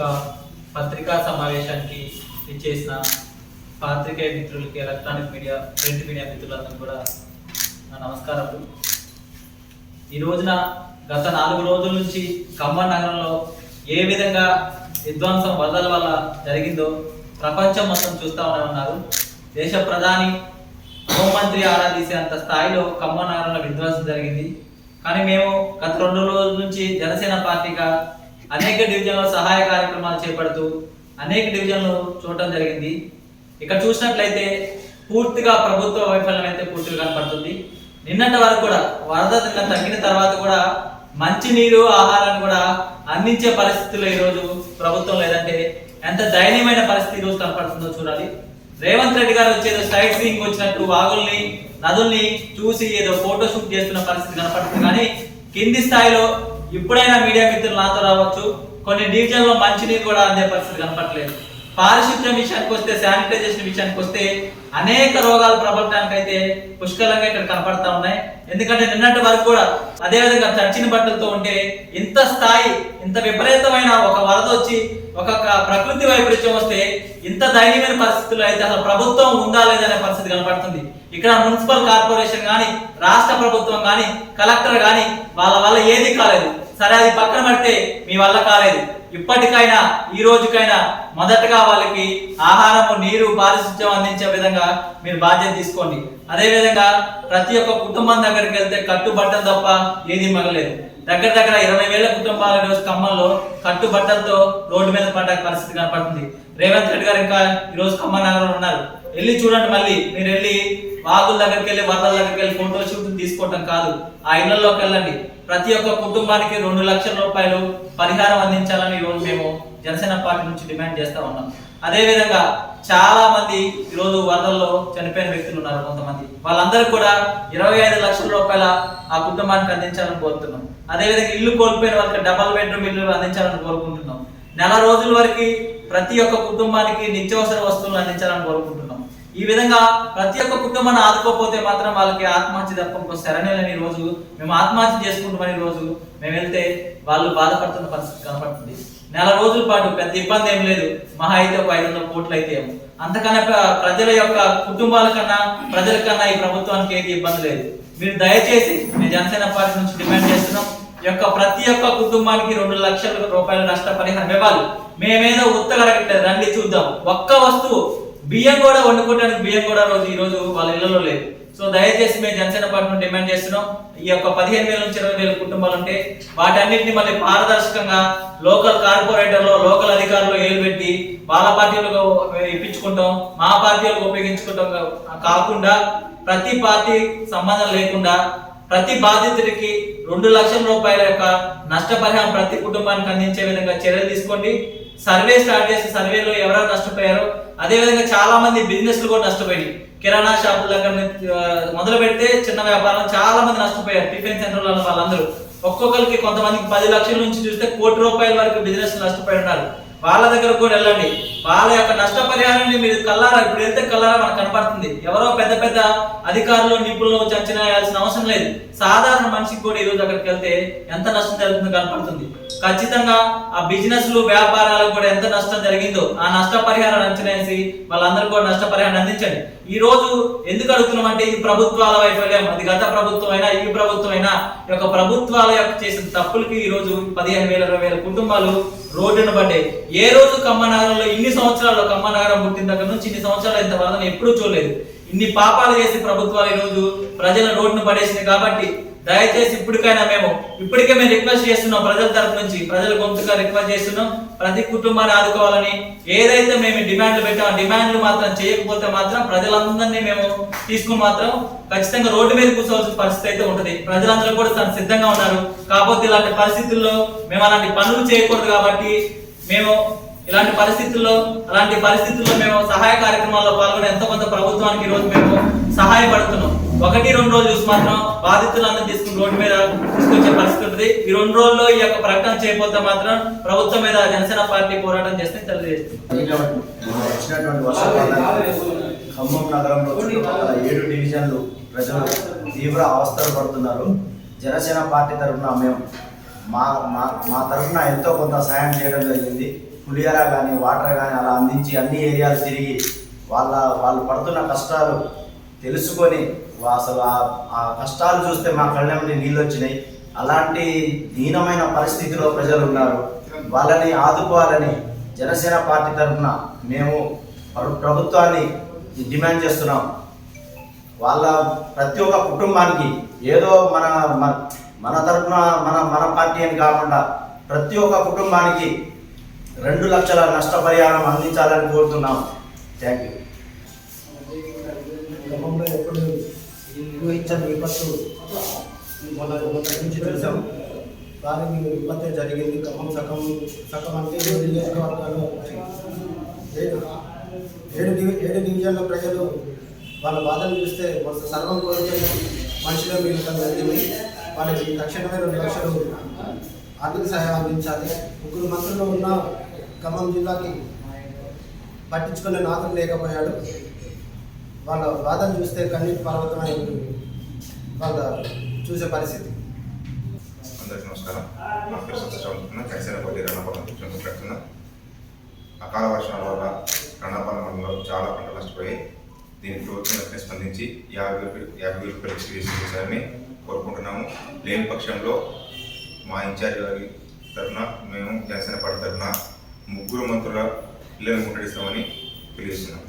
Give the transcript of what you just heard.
యొక్క పత్రికా సమావేశానికి ఇచ్చేసిన పాత్రికేయ మిత్రులకి ఎలక్ట్రానిక్ మీడియా ప్రింట్ మీడియా మిత్రులందరూ కూడా నా నమస్కారములు. ఈ రోజున గత నాలుగు రోజుల నుంచి ఖమ్మం నగరంలో ఏ విధంగా విధ్వంసం వరదల వల్ల జరిగిందో ప్రపంచం మొత్తం చూస్తామని ఉన్నారు దేశ ప్రధాని హోంమంత్రి ఆరాధించేంత స్థాయిలో ఖమ్మం నగరంలో విధ్వంసం జరిగింది. కానీ మేము గత రెండు రోజుల నుంచి జనసేన పార్టీగా అనేక డివిజన్లో సహాయ కార్యక్రమాలు చేపడుతూ అనేక డివిజన్లు చూడటం జరిగింది. ఇక్కడ చూసినట్లయితే పూర్తిగా ప్రభుత్వ వైఫల్యం అయితే పూర్తిగా కనపడుతుంది. నిన్నటి వరకు కూడా వరద నిన్న తగ్గిన తర్వాత కూడా మంచినీరు ఆహారాన్ని కూడా అందించే పరిస్థితుల్లో ఈరోజు ప్రభుత్వం లేదంటే ఎంత దయనీయమైన పరిస్థితి ఈరోజు కనపడుతుందో చూడాలి. రేవంత్ రెడ్డి గారు వచ్చేదో సైట్ సీయింగ్ వచ్చినట్టు వాగుల్ని నదుల్ని చూసి ఏదో ఫోటో షూట్ చేస్తున్న పరిస్థితి కనపడుతుంది. కానీ కింది స్థాయిలో ఇప్పుడైనా మీడియా మిత్రులు నాతో రావచ్చు. కొన్ని డివిజన్లో మంచినీరు కూడా అందే పరిస్థితి కనపడలేదు పారిశుద్ధ్యం విషయానికి వస్తే శానిటైజేషన్ విషయానికి వస్తే అనేక రోగాలు ప్రబలటానికి అయితే పుష్కలంగా ఇక్కడ కనపడతా ఉన్నాయి. ఎందుకంటే నిన్నటి వరకు కూడా అదే విధంగా బట్టలతో ఉంటే ఇంత స్థాయి ఇంత విపరీతమైన ఒక వరద వచ్చి ఒక ప్రకృతి వైపరీత్యం వస్తే ఇంత దయనీయమైన పరిస్థితుల్లో అయితే అసలు ప్రభుత్వం ఉందా లేదనే పరిస్థితి కనపడుతుంది. ఇక్కడ మున్సిపల్ కార్పొరేషన్ కానీ రాష్ట్ర ప్రభుత్వం కానీ కలెక్టర్ కానీ వాళ్ళ వల్ల ఏది కాలేదు. సరే అది పక్కన పెడితే మీ వల్ల కాలేదు. ఇప్పటికైనా ఈ రోజుకైనా మొదటగా వాళ్ళకి ఆహారము నీరు పారిశుద్ధ్యం అందించే విధంగా మీరు బాధ్యత తీసుకోండి. అదేవిధంగా ప్రతి ఒక్క కుటుంబం దగ్గరికి వెళ్తే కట్టుబట్టలు తప్ప ఏది మగలేదు. దగ్గర దగ్గర ఇరవై వేల కుటుంబాల రోజు ఖమ్మంలో కట్టుబట్టలతో రోడ్డు మీద పడ్డ పరిస్థితి కనపడుతుంది. రేవంత్ రెడ్డి గారు ఇంకా ఈ రోజు ఖమ్మం నగరంలో ఉన్నారు. వెళ్ళి చూడండి మళ్ళీ. మీరు వెళ్ళి వాగుల దగ్గరికి వెళ్ళి వరదల దగ్గరికి వెళ్ళి ఫోటో షూట్ తీసుకోవటం కాదు. ఆ ఇళ్ళలోకి వెళ్ళండి. ప్రతి ఒక్క కుటుంబానికి రెండు లక్షల రూపాయలు పరిహారం అందించాలని ఈరోజు మేము జనసేన పార్టీ నుంచి డిమాండ్ చేస్తా ఉన్నాం. అదేవిధంగా చాలా మంది ఈరోజు రోజు వరదల్లో చనిపోయిన వ్యక్తులు ఉన్నారు కొంతమంది. వాళ్ళందరికీ కూడా ఇరవై ఐదు లక్షల రూపాయల ఆ కుటుంబానికి అందించాలని కోరుతున్నాం. అదే విధంగా ఇల్లు కోల్పోయిన వాళ్ళకి డబల్ బెడ్రూమ్ ఇల్లు అందించాలని కోరుకుంటున్నాం. నెల రోజుల వరకు ప్రతి ఒక్క కుటుంబానికి నిత్యావసర వస్తువులు అందించాలని కోరుకుంటున్నాం. ఈ విధంగా ప్రతి ఒక్క కుటుంబాన్ని ఆదుకోకపోతే మాత్రం వాళ్ళకి ఆత్మహత్య తప్ప శరణ్యులని రోజు మేము ఆత్మహత్య చేసుకుంటామని రోజు మేము వెళ్తే వాళ్ళు బాధపడుతున్న పరిస్థితి కనపడుతుంది. నెల రోజుల పాటు పెద్ద ఇబ్బంది ఏం లేదు. మహా అయితే ఒక ఐదు వందల కోట్లు అయితే ఏమో. అంతకన్నా ప్రజల యొక్క కుటుంబాల కన్నా ప్రజల కన్నా ఈ ప్రభుత్వానికి ఏది ఇబ్బంది లేదు. మీరు దయచేసి మేము జనసేన పార్టీ నుంచి డిమాండ్ చేస్తున్నాం. ఈ యొక్క ప్రతి ఒక్క కుటుంబానికి రెండు లక్షల రూపాయల నష్టపరిహారం ఇవ్వాలి. మేమేదో ఉత్తగలగట్లేదు. రండి చూద్దాం. ఒక్క వస్తువు బియ్యం కూడా వండుకోవడానికి బియ్యం కూడా రోజు ఈ రోజు వాళ్ళ ఇళ్ళలో లేదు. సో దయచేసి మేము జనసేన పార్టీ డిమాండ్ చేస్తున్నాం. ఈ యొక్క పదిహేను వేల నుంచి ఇరవై వేల కుటుంబాలు ఉంటే వాటన్నిటిని మళ్ళీ పారదర్శకంగా లోకల్ కార్పొరేటర్లు లోకల్ అధికారులు ఏలు పెట్టి వాళ్ళ పార్టీలకు ఇప్పించుకుంటాం. మా పార్టీలకు ఉపయోగించుకుంటాం కాకుండా ప్రతి పార్టీ సంబంధం లేకుండా ప్రతి బాధితుడికి రెండు లక్షల రూపాయల యొక్క నష్టపరిహారం ప్రతి కుటుంబానికి అందించే విధంగా చర్యలు తీసుకోండి. సర్వే స్టార్ట్ చేసి సర్వేలో ఎవరెవరు నష్టపోయారో అదే విధంగా చాలా మంది బిజినెస్లు కూడా నష్టపోయాయి కిరాణా షాపుల దగ్గర మొదలు పెడితే చిన్న వ్యాపారం చాలా మంది నష్టపోయారు టిఫిన్ సెంటర్ల వాళ్ళందరూ. ఒక్కొక్కరికి కొంతమందికి పది లక్షల నుంచి చూస్తే కోటి రూపాయల వరకు బిజినెస్ నష్టపోయి ఉన్నారు. వాళ్ళ దగ్గర కూడా వెళ్ళండి. వాళ్ళ యొక్క నష్టపరిహారాన్ని మీరు కల్లారా? ఇప్పుడు వెళ్తే కల్లారా మనకు కనపడుతుంది. ఎవరో పెద్ద పెద్ద అధికారులు నిపుణులు వచ్చి వేయాల్సిన అవసరం లేదు. సాధారణ మనిషికి కూడా ఈ రోజు అక్కడికి వెళ్తే ఎంత నష్టం జరుగుతుందో కనపడుతుంది. ఖచ్చితంగా ఆ బిజినెస్లు వ్యాపారాలకు కూడా ఎంత నష్టం జరిగిందో ఆ నష్టపరిహారాన్ని అంచనా వేసి వాళ్ళందరూ కూడా నష్టపరిహారాన్ని అందించండి. ఈ రోజు ఎందుకు అడుగుతున్నాం అంటే ఈ ప్రభుత్వాల వైఫల్యం. అది గత ప్రభుత్వం అయినా ఈ ప్రభుత్వం అయినా ఈ యొక్క ప్రభుత్వాల యొక్క చేసిన తప్పులకి ఈ రోజు పదిహేను వేల ఇరవై వేల కుటుంబాలు రోడ్డున పడ్డాయి. ఏ రోజు కమ్మనగరంలో ఇన్ని సంవత్సరాలు కమ్మనగరం పుట్టిన దగ్గర నుంచి ఇన్ని సంవత్సరాలు ఇంత వరదని ఎప్పుడూ చూడలేదు. ఇన్ని పాపాలు చేసి ప్రభుత్వాలు ఈ రోజు ప్రజల రోడ్డును పడేసింది కాబట్టి దయచేసి ఇప్పటికైనా మేము ఇప్పటికే మేము రిక్వెస్ట్ చేస్తున్నాం ప్రజల తరపు నుంచి ప్రజల గొంతుగా రిక్వెస్ట్ చేస్తున్నాం. ప్రతి కుటుంబాన్ని ఆదుకోవాలని ఏదైతే మేము డిమాండ్లు పెట్టామో డిమాండ్లు మాత్రం చేయకపోతే మాత్రం ప్రజలందరినీ మేము తీసుకుని మాత్రం ఖచ్చితంగా రోడ్డు మీద కూర్చోవాల్సిన పరిస్థితి అయితే ఉంటుంది. ప్రజలందరూ కూడా సిద్ధంగా ఉన్నారు. కాకపోతే ఇలాంటి పరిస్థితుల్లో మేము అలాంటి పనులు చేయకూడదు కాబట్టి మేము ఇలాంటి పరిస్థితుల్లో అలాంటి పరిస్థితుల్లో మేము సహాయ కార్యక్రమాల్లో పాల్గొని ఎంతో కొంత ప్రభుత్వానికి ఈరోజు రోజు మేము సహాయపడుతున్నాం. ఒకటి రెండు రోజులు చూసి మాత్రం బాధితులందరూ తీసుకుని రోడ్డు మీద తీసుకొచ్చే పరిస్థితి ఉంటుంది. ఈ రెండు రోజుల్లో ఈ యొక్క ప్రకటన చేయకపోతే మాత్రం ప్రభుత్వం మీద జనసేన పార్టీ పోరాటం చేస్తే తెలియజేస్తుంది. వచ్చినటువంటి ఖమ్మం నగరంలో ఏడు డివిజన్లు ప్రజలు తీవ్ర అవస్థలు పడుతున్నారు. జనసేన పార్టీ తరఫున మేము మా మా మా తరఫున ఎంతో కొంత సహాయం చేయడం జరిగింది. పులిహోర కానీ వాటర్ కానీ అలా అందించి అన్ని ఏరియాలు తిరిగి వాళ్ళ వాళ్ళు పడుతున్న కష్టాలు తెలుసుకొని అసలు ఆ- కష్టాలు చూస్తే మా కళ్ళ నీళ్ళు వచ్చినాయి. అలాంటి దీనమైన పరిస్థితిలో ప్రజలు ఉన్నారు. వాళ్ళని ఆదుకోవాలని జనసేన పార్టీ తరఫున మేము ప్రభుత్వాన్ని డిమాండ్ చేస్తున్నాం. వాళ్ళ ప్రతి ఒక్క కుటుంబానికి ఏదో మన మన మన తరఫున మన మన పార్టీ అని కాకుండా ప్రతి ఒక్క కుటుంబానికి రెండు లక్షల నష్టపరిహారం అందించాలని కోరుతున్నాం. థ్యాంక్ యూ క్రమంలో ఎప్పుడు ఊహించని విపత్తు. మన నుంచి చూసాం దానికి విపత్తే జరిగింది. కమం సగం సగం అంటే ఏడు నియోజకవర్గాలు ఏడు ఏడు డివిజన్ల ప్రజలు వాళ్ళ బాధలు చూస్తే వాళ్ళ సర్వం కోరితే మనుషులే మిగతా జరిగింది వాళ్ళకి తక్షణమే రెండు లక్షలు ఆర్థిక సహాయం అందించాలి. ముగ్గురు మంత్రులు ఉన్న ఖమ్మం జిల్లాకి పట్టించుకునే నాదులు లేకపోయాడు. వాళ్ళ బాధను చూస్తే కన్నీటి పర్వతమై వాళ్ళ చూసే పరిస్థితి. అందరికీ నమస్కారం. నా పేరు సత్యశ్రావణ జనసేన రణపాలెం నుంచి అకాల వర్షాల వల్ల రణపాలెం మండలంలో చాలా పంటలు నష్టపోయి దీనికి ప్రభుత్వం వెంటనే స్పందించి యాభై యాభై వేలు రూపాయలు ఎక్స్గ్రేషన్ చేశారని కోరుకుంటున్నాము. లేని పక్షంలో మా ఇన్ఛార్జ్ గారి తరఫున మేము జనసేన పార్టీ తరఫున ముగ్గురు మంత్రుల ఇళ్ళను ముట్టడిస్తామని తెలియజేస్తున్నాం.